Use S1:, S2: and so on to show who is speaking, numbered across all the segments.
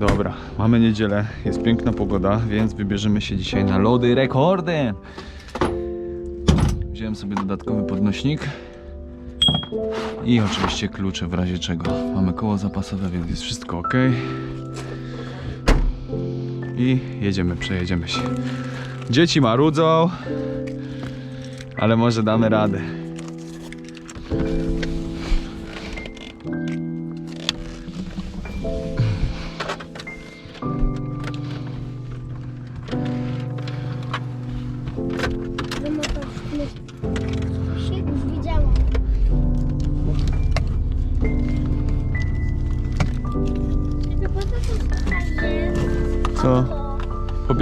S1: Dobra, mamy niedzielę, jest piękna pogoda, więc wybierzemy się dzisiaj na lody rekordem. Wziąłem sobie dodatkowy podnośnik i oczywiście klucze w razie czego. Mamy koło zapasowe, więc jest wszystko ok. I jedziemy, przejedziemy się. Dzieci marudzą, ale może damy radę.
S2: Co? To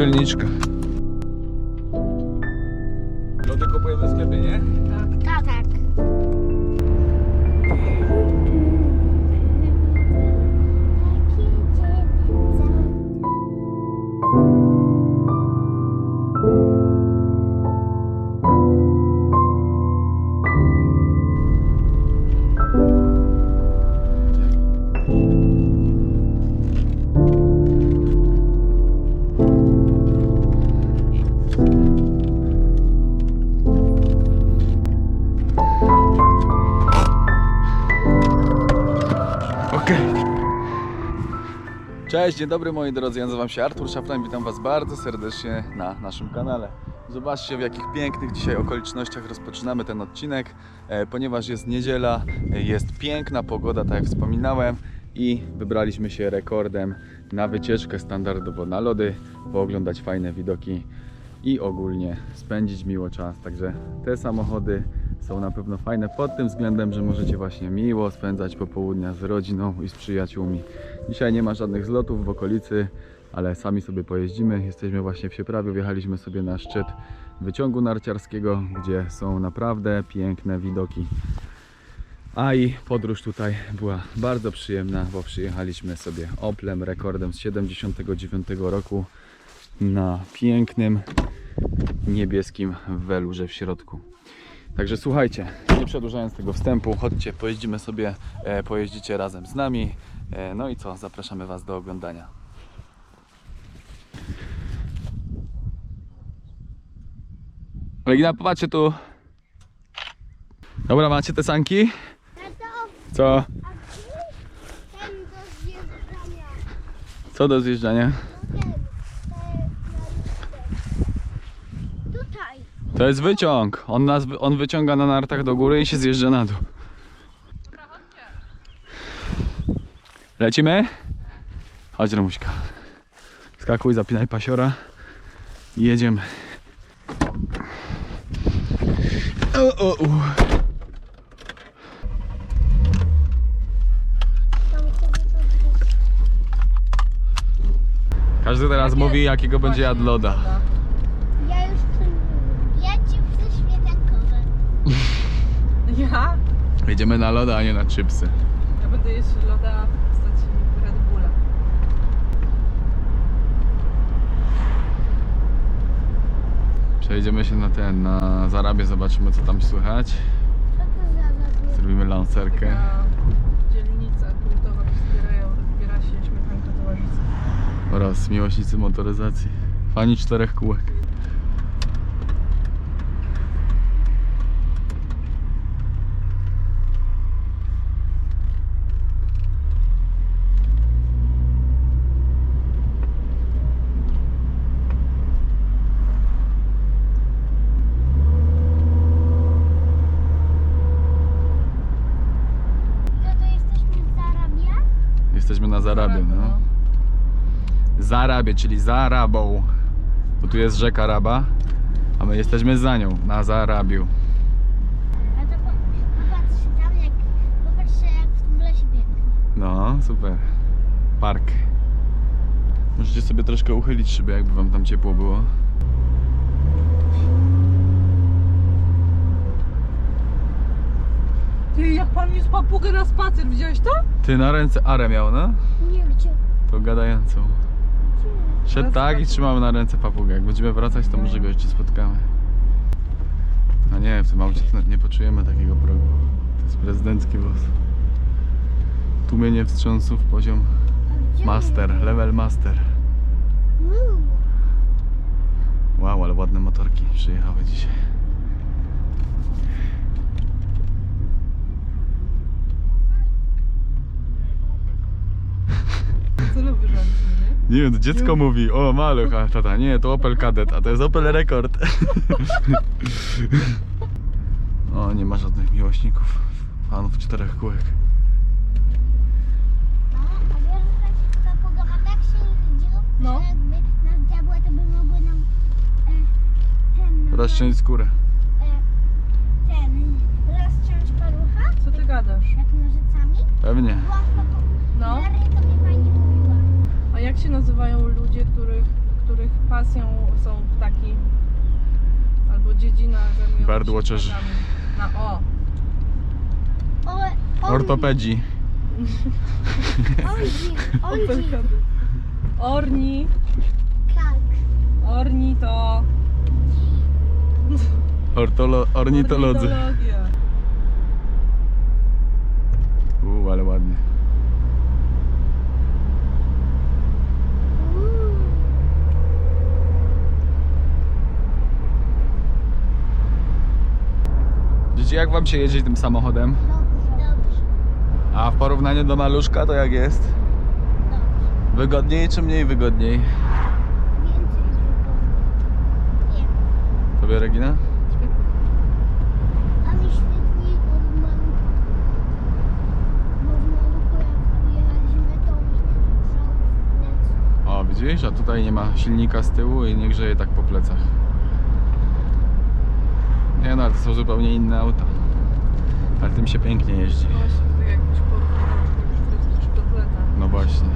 S1: Cześć, dzień dobry moi drodzy, ja nazywam się Artur Szafran, witam Was bardzo serdecznie na naszym kanale. Zobaczcie w jakich pięknych dzisiaj okolicznościach rozpoczynamy ten odcinek, e, ponieważ jest niedziela, e, jest piękna pogoda, tak jak wspominałem i wybraliśmy się rekordem na wycieczkę standardowo na lody, pooglądać fajne widoki i ogólnie spędzić miło czas. Także te samochody są na pewno fajne pod tym względem, że możecie właśnie miło spędzać popołudnia z rodziną i z przyjaciółmi. Dzisiaj nie ma żadnych zlotów w okolicy, ale sami sobie pojeździmy. Jesteśmy właśnie w Sieprawiu, wjechaliśmy sobie na szczyt wyciągu narciarskiego, gdzie są naprawdę piękne widoki. A i podróż tutaj była bardzo przyjemna, bo przyjechaliśmy sobie Oplem, rekordem z 79 roku na pięknym niebieskim welurze w środku. Także słuchajcie, nie przedłużając tego wstępu, chodźcie, pojeździmy sobie, e, pojeździcie razem z nami. E, no i co, zapraszamy Was do oglądania. Regina, popatrzcie tu. Dobra, macie te sanki? Co? Co do zjeżdżania?
S2: Ten, ten, ten. Tutaj.
S1: To jest wyciąg. On, nas, on wyciąga na nartach do góry i się zjeżdża na dół. Lecimy? Chodź Romuśka. Skakuj, zapinaj pasiora i jedziemy. O, o,
S2: to
S1: Każdy teraz mówi jakiego będzie jadł loda.
S2: Ja już Ja ci chcę śmietankowe.
S3: Ja?
S1: Jedziemy na loda, a nie na chipsy.
S3: Ja będę jeść loda w postaci Red Bulla.
S1: Przejdziemy się na ten, na Zarabię, zobaczymy co tam słychać.
S2: Co to za zabieg?
S1: Zrobimy lancerkę.
S3: Taka dzielnica kultowa, zbierają, zbiera się śmietanka towarzystwa.
S1: oraz miłośnicy motoryzacji. Fani czterech kółek.
S2: To to jesteśmy z Zarabia?
S1: Zarabie, no. Zarabie, czyli Zarabą. Bo tu jest rzeka Raba, a my jesteśmy za nią, na Zarabiu.
S2: A to po, popatrz tam jak, popatrz jak w tym lesie biegnie.
S1: No, super. Park. Możecie sobie troszkę uchylić szyby, jakby wam tam ciepło było.
S3: Ty, jak pan niósł papugę na spacer, widziałeś to?
S1: Ty na ręce Arę miał, no?
S2: Nie gdzie?
S1: To gadającą. Szedł tak i trzymamy na ręce papugę. Jak będziemy wracać, to może go jeszcze spotkamy. A nie, w tym aucie to nie poczujemy takiego progu. To jest prezydencki wóz. Tłumienie wstrząsów, poziom Master, level master. Wow, ale ładne motorki przyjechały dzisiaj.
S3: Lubisz nie?
S1: Nie wiem, to dziecko mówi, o maluch, a tata, nie, to Opel Kadett, a to jest Opel Rekord. o, nie ma żadnych miłośników, fanów czterech kółek.
S2: No, a wiesz, że ta pogoda tak się dzieje,
S3: No.
S2: że jakby nas diabła, to by mogły nam e, ten...
S1: Rozciąć skórę.
S2: E, ten... Rozciąć palucha,
S3: Co ty gadasz?
S2: jak nożycami.
S1: Pewnie.
S2: W to...
S3: No.
S2: Mary to mi pani mówiła.
S3: A jak się nazywają ludzie, których, których pasją są ptaki? Albo dziedzina zajmująca się ptakami? Na o.
S2: O, on-
S1: Ortopedzi.
S2: Ondzi, ondzi,
S3: Orni.
S2: kalk.
S3: Orni to...
S1: Ortolo, ornitolodzy.
S3: Ornitologia.
S1: Uuu, ale ładnie. Dzieci, jak wam się jedzie tym samochodem?
S2: Dobrze,
S1: A w porównaniu do maluszka to jak jest? Wygodniej czy mniej wygodniej? Tobie Regina? O, widzisz? A tutaj nie ma silnika z tyłu i nie grzeje tak po plecach. Nie no, ale to są zupełnie inne auta. Ale tym się pięknie jeździ.
S3: No właśnie, jakbyś porównał frytki czy kotleta.
S1: No właśnie.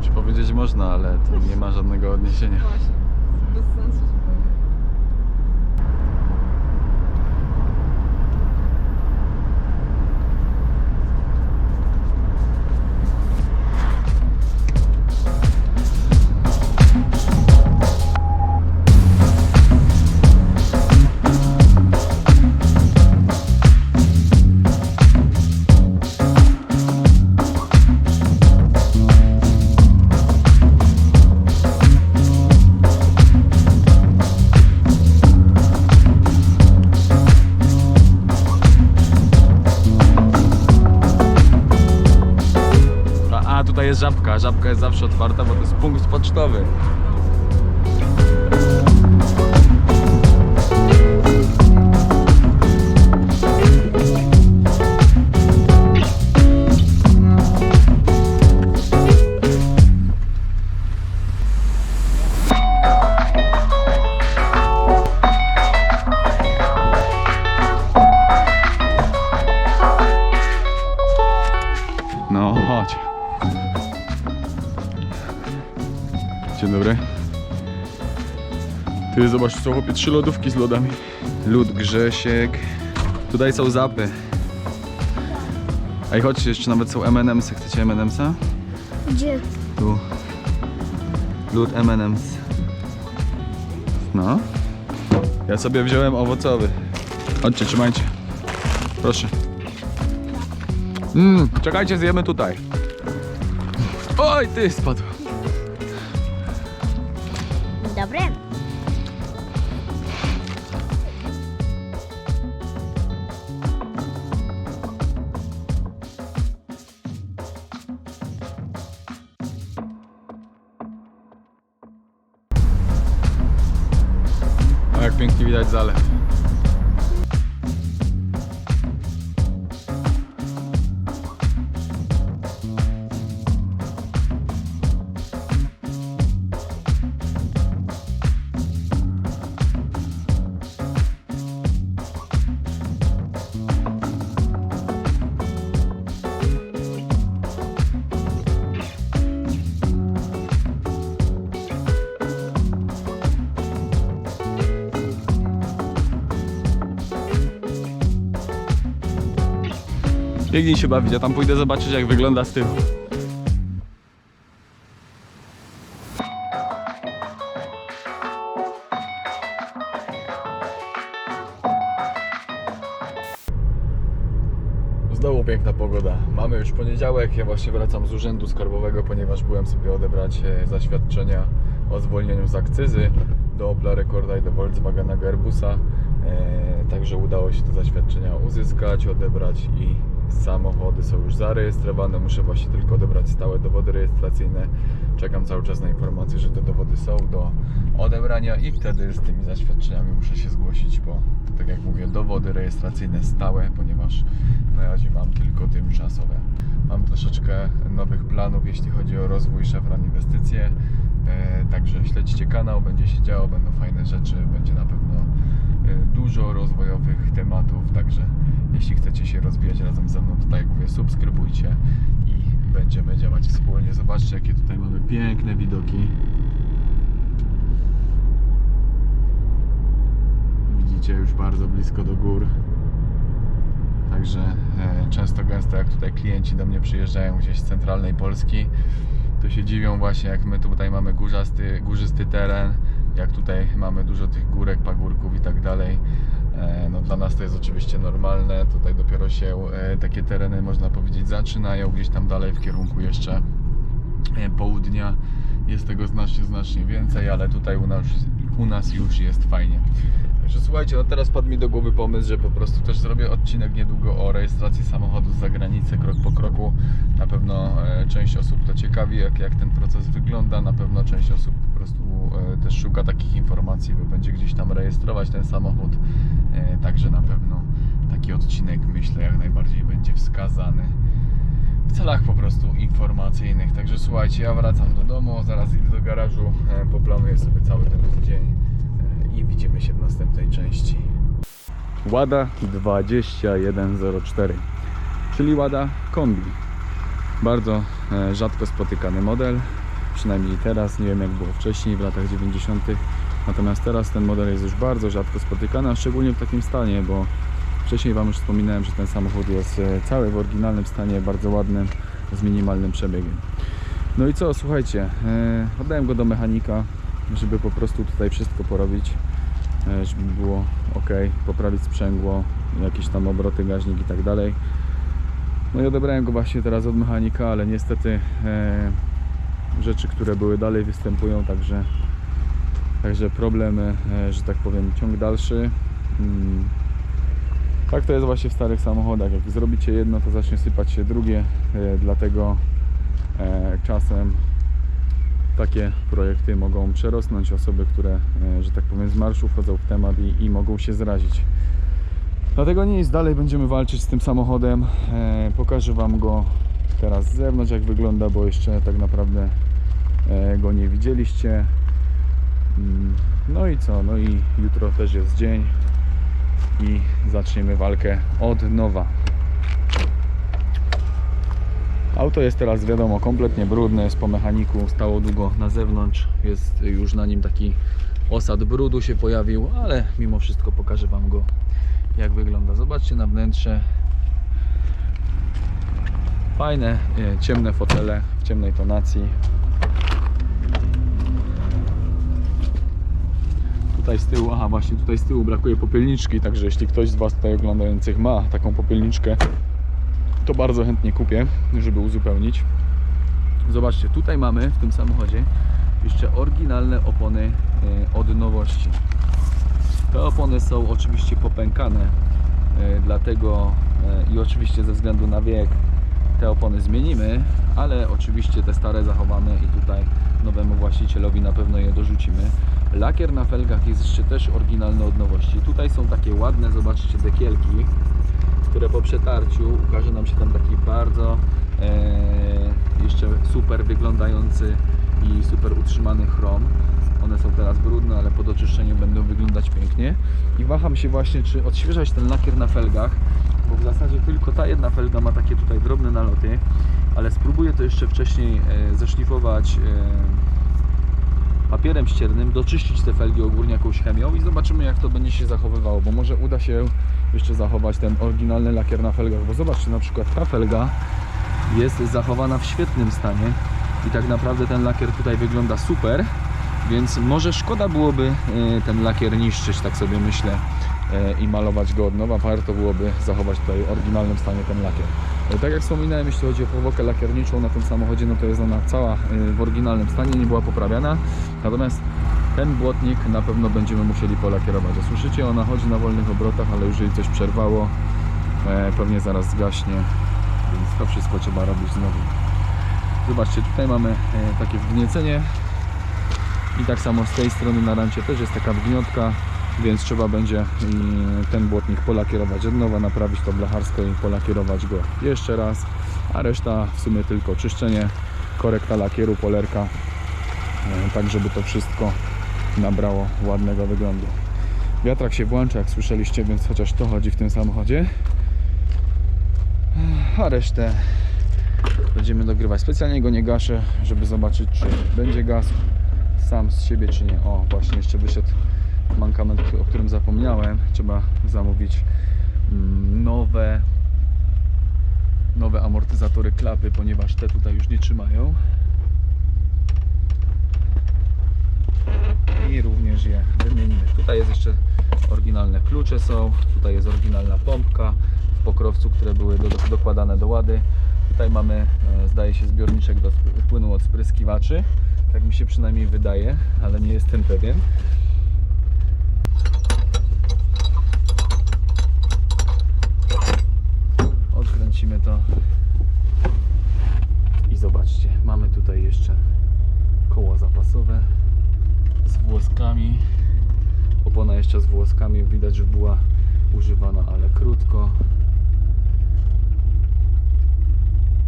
S1: Czy powiedzieć można, ale to nie ma żadnego odniesienia.
S3: Właśnie.
S1: Żabka. Jest zawsze otwarta, bo to jest punkt pocztowy. Dzień dobry. Ty zobacz, są chłopie trzy lodówki z lodami. Lód Grzesiek. Tutaj są zapy. Ej, chodźcie, jeszcze nawet są M&M's. Chcecie M&M'sa?
S2: Gdzie?
S1: Tu. Lód M&M's. No. Ja sobie wziąłem owocowy. Chodźcie, trzymajcie. Proszę. Mmm, czekajcie, zjemy tutaj. Oj, ty spadł. Jak Biegnij się bawić, ja tam pójdę zobaczyć jak wygląda z tyłu. Znowu piękna pogoda. Mamy już poniedziałek, ja właśnie wracam z urzędu skarbowego, ponieważ byłem sobie odebrać e, zaświadczenia o zwolnieniu z akcyzy do Opla Rekorda i do Volkswagena Gerbusa. E, Także udało się te zaświadczenia uzyskać, odebrać i samochody są już zarejestrowane. Muszę właśnie tylko odebrać stałe dowody rejestracyjne. Czekam cały czas na informację, że te dowody są do odebrania i wtedy z tymi zaświadczeniami muszę się zgłosić po, tak jak mówię, dowody rejestracyjne stałe, ponieważ na razie mam tylko tymczasowe. Mam troszeczkę nowych planów, jeśli chodzi o rozwój Szafran Inwestycje. E, także śledźcie kanał, będzie się działo, będą fajne rzeczy, będzie na pewno e, dużo rozwojowych tematów. Także jeśli chcecie się rozwijać razem ze mną, to tak jak mówię, subskrybujcie i będziemy działać wspólnie. Zobaczcie, jakie tutaj mamy piękne widoki. Widzicie już bardzo blisko do gór. Także e, często gęsto jak tutaj klienci do mnie przyjeżdżają gdzieś z centralnej Polski, to się dziwią właśnie jak my tutaj mamy górzasty, górzysty teren, jak tutaj mamy dużo tych górek, pagórków i tak dalej. E, No dla nas to jest oczywiście normalne, tutaj dopiero się e, takie tereny można powiedzieć zaczynają, gdzieś tam dalej w kierunku jeszcze e, południa jest tego znacznie, znacznie więcej, ale tutaj u nas, u nas już jest fajnie. Także słuchajcie, no teraz padł mi do głowy pomysł, że po prostu też zrobię odcinek niedługo o rejestracji samochodu z zagranicy, krok po kroku. Na pewno część osób to ciekawi, jak, jak ten proces wygląda. Na pewno część osób po prostu szuka takich informacji, bo będzie gdzieś tam rejestrować ten samochód. E, Także na pewno taki odcinek myślę jak najbardziej będzie wskazany w celach po prostu informacyjnych. Także słuchajcie, ja wracam do domu, zaraz idę do garażu, e, poplanuję sobie cały ten tydzień e, i widzimy się w następnej części. Łada 2104, czyli Łada Kombi. Bardzo rzadko spotykany model, przynajmniej teraz, nie wiem jak było wcześniej w latach 90. Natomiast teraz ten model jest już bardzo rzadko spotykany, a szczególnie w takim stanie, bo Wcześniej Wam już wspominałem, że ten samochód jest e, cały w oryginalnym stanie, bardzo ładnym, z minimalnym przebiegiem. No i co, słuchajcie, e, oddałem go do mechanika, żeby po prostu tutaj wszystko porobić, e, żeby było ok, poprawić sprzęgło, jakieś tam obroty, gaźnik i tak dalej. No i odebrałem go właśnie teraz od mechanika, ale niestety rzeczy, które były dalej występują, także, także problemy, e, że tak powiem, ciąg dalszy. Mm, tak to jest właśnie w starych samochodach. Jak zrobicie jedno, to zacznie sypać się drugie, e, dlatego e, czasem takie projekty mogą przerosnąć osoby, które, że tak powiem, z marszu wchodzą w temat i, i mogą się zrazić. Dlatego nic, dalej będziemy walczyć z tym samochodem. Pokażę Wam go teraz z zewnątrz, jak wygląda, bo jeszcze tak naprawdę e, go nie widzieliście. Mm, No i co? No i jutro też jest dzień i zaczniemy walkę od nowa. Auto jest teraz wiadomo kompletnie brudne, jest po mechaniku, stało długo na zewnątrz, jest już na nim taki osad brudu się pojawił, ale mimo wszystko pokażę Wam go jak wygląda. Zobaczcie na wnętrze. Fajne, e, ciemne fotele w ciemnej tonacji. Tutaj z tyłu, aha właśnie tutaj z tyłu brakuje popielniczki, także jeśli ktoś z Was tutaj oglądających ma taką popielniczkę, to bardzo chętnie kupię, żeby uzupełnić. Zobaczcie, tutaj mamy w tym samochodzie jeszcze oryginalne opony e, od nowości. Te opony są oczywiście popękane, e, dlatego i oczywiście ze względu na wiek te opony zmienimy, ale oczywiście te stare zachowamy i tutaj nowemu właścicielowi na pewno je dorzucimy. Lakier na felgach jest jeszcze też oryginalny od nowości. Tutaj są takie ładne, zobaczcie, dekielki, które po przetarciu ukaże nam się tam taki bardzo e, jeszcze super wyglądający i super utrzymany chrom. One są teraz brudne, ale po doczyszczeniu będą wyglądać pięknie. I waham się właśnie, czy odświeżać ten lakier na felgach, bo w zasadzie tylko ta jedna felga ma takie tutaj drobne naloty, ale spróbuję to jeszcze wcześniej e, zeszlifować e, papierem ściernym, doczyścić te felgi ogólnie jakąś chemią i zobaczymy jak to będzie się zachowywało, bo może uda się jeszcze zachować ten oryginalny lakier na felgach, bo zobaczcie na przykład ta felga jest zachowana w świetnym stanie i tak naprawdę ten lakier tutaj wygląda super, więc może szkoda byłoby e, ten lakier niszczyć, tak sobie myślę e, i malować go od nowa, warto byłoby zachować tutaj w oryginalnym stanie ten lakier. E, Tak jak wspominałem, jeśli chodzi o powłokę lakierniczą na tym samochodzie, no to jest ona cała w oryginalnym stanie, nie była poprawiana. Natomiast ten błotnik na pewno będziemy musieli polakierować. A słyszycie, ona chodzi na wolnych obrotach, ale jej coś przerwało, pewnie zaraz zgaśnie, więc to wszystko trzeba robić znowu. Zobaczcie, tutaj mamy takie wgniecenie i tak samo z tej strony na rancie też jest taka wgniotka, więc trzeba będzie mm, ten błotnik polakierować od nowa, naprawić to blacharsko i polakierować go jeszcze raz, a reszta w sumie tylko czyszczenie, korekta lakieru, polerka, e, tak żeby to wszystko nabrało ładnego wyglądu. Wiatrak się włącza, jak słyszeliście, więc chociaż to chodzi w tym samochodzie. A resztę będziemy dogrywać. Specjalnie go nie gaszę, żeby zobaczyć, czy będzie gasł sam z siebie, czy nie. O, właśnie jeszcze wyszedł mankament, o którym zapomniałem. Trzeba zamówić mm, nowe nowe amortyzatory klapy, ponieważ te tutaj już nie trzymają. I również je wymienimy. Tutaj jest jeszcze oryginalne klucze są, tutaj jest oryginalna pompka w pokrowcu, które były do, dokładane do łady. Tutaj mamy, e, zdaje się, zbiorniczek do płynu od spryskiwaczy. Tak mi się przynajmniej wydaje, ale nie jestem pewien. Odkręcimy to. I zobaczcie, mamy tutaj jeszcze koła zapasowe z włoskami. Opona jeszcze z włoskami, widać, że była używana, ale krótko.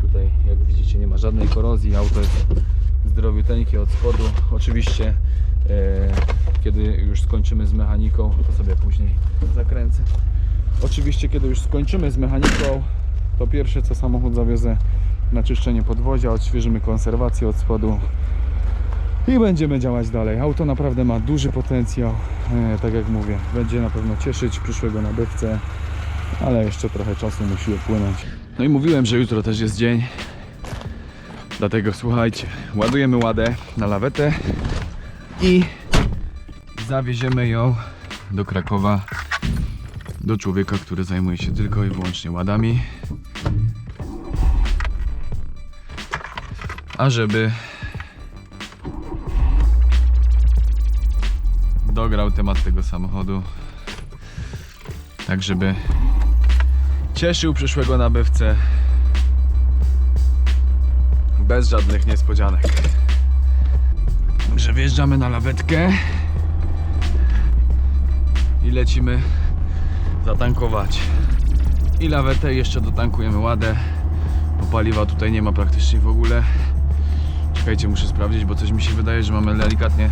S1: Tutaj, jak widzicie, nie ma żadnej korozji. Auto jest zdrowiuteńkie od spodu. Oczywiście, e, kiedy już skończymy z mechaniką, to sobie później zakręcę. Oczywiście, kiedy już skończymy z mechaniką, to pierwsze co samochód zawiozę na czyszczenie podwozia, odświeżymy konserwację od spodu i będziemy działać dalej. Auto naprawdę ma duży potencjał, e, tak jak mówię, będzie na pewno cieszyć przyszłego nabywcę, ale jeszcze trochę czasu musi upłynąć. No i mówiłem, że jutro też jest dzień, dlatego słuchajcie, ładujemy ładę na lawetę i zawieziemy ją do Krakowa do człowieka, który zajmuje się tylko i wyłącznie ładami. A żeby dograł temat tego samochodu, tak żeby cieszył przyszłego nabywcę bez żadnych niespodzianek. Także wjeżdżamy na lawetkę i lecimy zatankować. I lawetę jeszcze dotankujemy ładę, bo paliwa tutaj nie ma praktycznie w ogóle. Czekajcie, muszę sprawdzić, bo coś mi się wydaje, że mamy delikatnie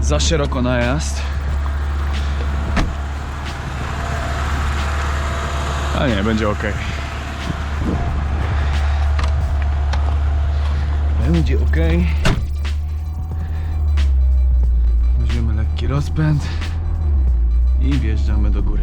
S1: za szeroko najazd. A nie, będzie ok. Będzie ok. Weźmiemy lekki rozpęd i wjeżdżamy do góry.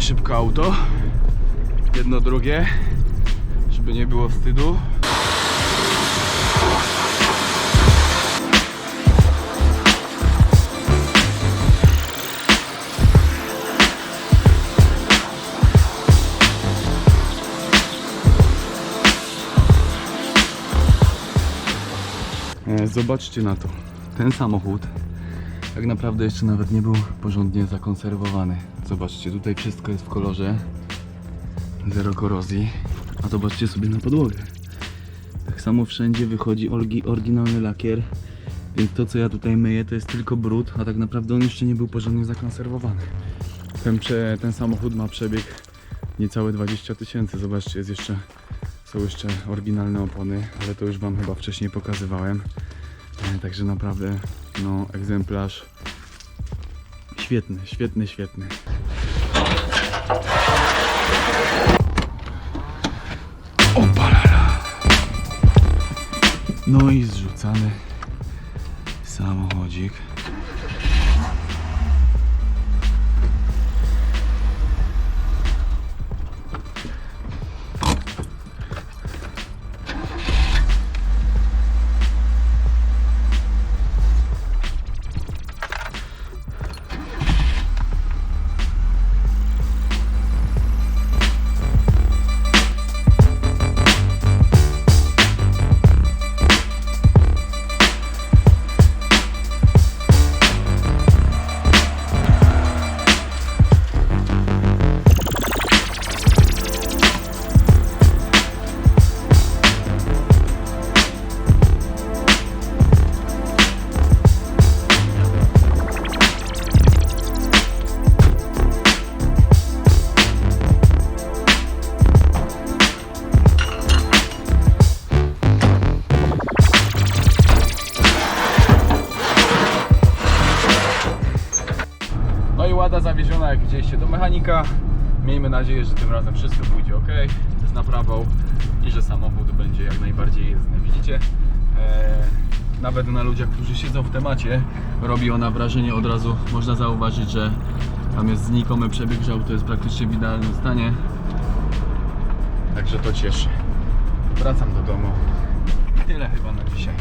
S1: Szybko auto. Jedno, drugie. Żeby nie było wstydu. E, Zobaczcie na to. Ten samochód tak naprawdę jeszcze nawet nie był porządnie zakonserwowany. Zobaczcie, tutaj wszystko jest w kolorze. Zero korozji. A zobaczcie sobie na podłogę. Tak samo wszędzie wychodzi oryginalny lakier. Więc to co ja tutaj myję to jest tylko brud, a tak naprawdę on jeszcze nie był porządnie zakonserwowany. Ten, prze, ten samochód ma przebieg niecałe 20 tysięcy. Zobaczcie, jest jeszcze, są jeszcze oryginalne opony, ale to już Wam chyba wcześniej pokazywałem. E, Także naprawdę, no, egzemplarz świetny, świetny, świetny. Opalala. No i zrzucany samochodzik. Nadzieję, że tym razem wszystko pójdzie ok z naprawą i że samochód będzie jak najbardziej jezdny. Widzicie? Eee, nawet na ludziach, którzy siedzą w temacie, robi ona wrażenie od razu. Można zauważyć, że tam jest znikomy przebieg, że auto jest praktycznie w idealnym stanie. Także to cieszy. Wracam do domu. Tyle chyba na dzisiaj.